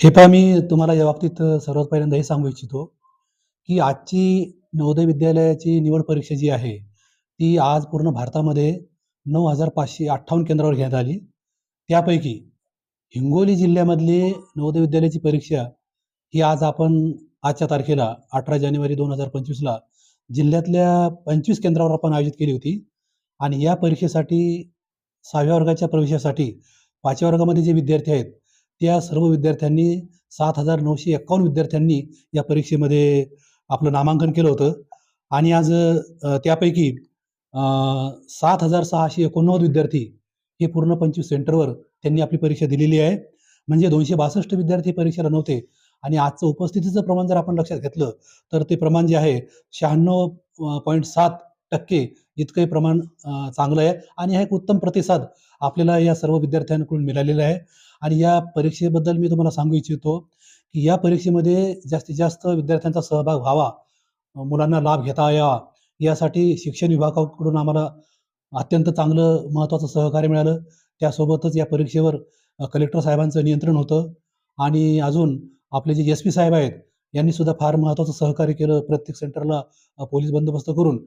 हे पहा मी तुम्हाला या बाबतीत सर्वात पहिल्यांदा हे सांगू इच्छितो, की आजची नवोदय विद्यालयाची निवड परीक्षा जी आहे, ती आज पूर्ण भारतामध्ये 9,558 केंद्रावर घेण्यात आली. त्यापैकी हिंगोली जिल्ह्यामधली नवोदय विद्यालयाची परीक्षा ही आज आपण आजच्या तारखेला 18 जानेवारी दोन हजार पंचवीसला जिल्ह्यातल्या 25 केंद्रावर आपण आयोजित केली होती आणि या परीक्षेसाठी सहाव्या वर्गाच्या प्रवेशासाठी पाचव्या वर्गामध्ये जे विद्यार्थी आहेत, त्या सर्व विद्यार्थ्यांनी 7,951 विद्यार्थ्यांनी या परीक्षेमध्ये आपलं नामांकन केलं होतं आणि आज त्यापैकी सात हजार सहाशे एकोणनव्वद विद्यार्थी हे पूर्ण 25 सेंटरवर त्यांनी आपली परीक्षा दिलेली आहे. म्हणजे 262 विद्यार्थी परीक्षेला नव्हते आणि आजचं उपस्थितीचं प्रमाण जर आपण लक्षात घेतलं, तर ते प्रमाण जे आहे शहाण्णव पॉईंट सात टक्के इतकं प्रमाण चांगलं आहे. आणि हा एक उत्तम प्रतिसाद आपल्याला या सर्व विद्यार्थ्यांकडून मिळालेला आहे. आणि या परीक्षेबद्दल मी तुम्हाला सांगू इच्छितो, की या परीक्षेमध्ये जास्तीत जास्त विद्यार्थ्यांचा सहभाग व्हावा, मुलांना लाभ घेता यावा, यासाठी शिक्षण विभागाकडून आम्हाला अत्यंत चांगलं महत्त्वाचं सहकार्य मिळालं. त्यासोबतच या परीक्षेवर कलेक्टर साहेबांचं नियंत्रण होतं. आणि अजून आपले जे एस-पी साहेब आहेत, यांनी सुद्धा फार महत्त्वाचं सहकार्य केलं प्रत्येक सेंटरला पोलीस बंदोबस्त करून.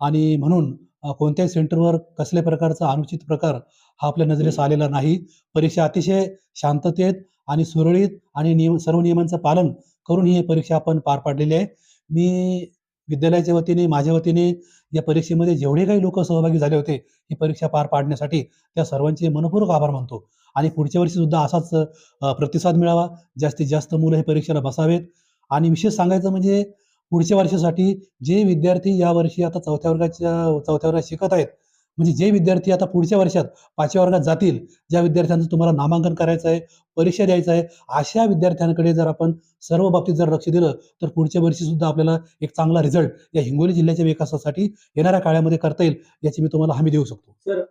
आणि म्हणून कोणत्याही सेंटरवर कसल्याही प्रकारचा अनुचित प्रकार हा आपल्या नजरेस आलेला नाही. परीक्षा अतिशय शांततेत आणि सुरळीत आणि नियम सर्व नियमांचं पालन करून ही परीक्षा आपण पार पाडलेली आहे. मी विद्यालयाच्या वतीने, माझ्या वतीने या परीक्षेमध्ये जेवढे काही लोकं सहभागी झाले होते, ही परीक्षा पार पाडण्यासाठी त्या सर्वांचे मनःपूर्वक आभार मानतो आणि पुढच्या वर्षी सुद्धा असाच प्रतिसाद मिळावा. जास्तीत जास्त मुलं हे परीक्षेला बसावेत आणि विशेष सांगायचं म्हणजे पुढच्या वर्षासाठी जे विद्यार्थी या वर्षी आता चौथ्या वर्गाच्या चौथ्या वर्गात शिकत आहेत, म्हणजे जे विद्यार्थी आता पुढच्या वर्षात पाचव्या वर्गात जातील, ज्या विद्यार्थ्यांचं तुम्हाला नामांकन करायचं आहे, परीक्षा द्यायचं आहे, अशा विद्यार्थ्यांकडे जर आपण सर्व बाबतीत जर लक्ष दिलं, तर पुढच्या वर्षी सुद्धा आपल्याला एक चांगला रिझल्ट या हिंगोली जिल्ह्याच्या विकासासाठी येणाऱ्या काळामध्ये करता येईल, याची मी तुम्हाला हमी देऊ शकतो. सर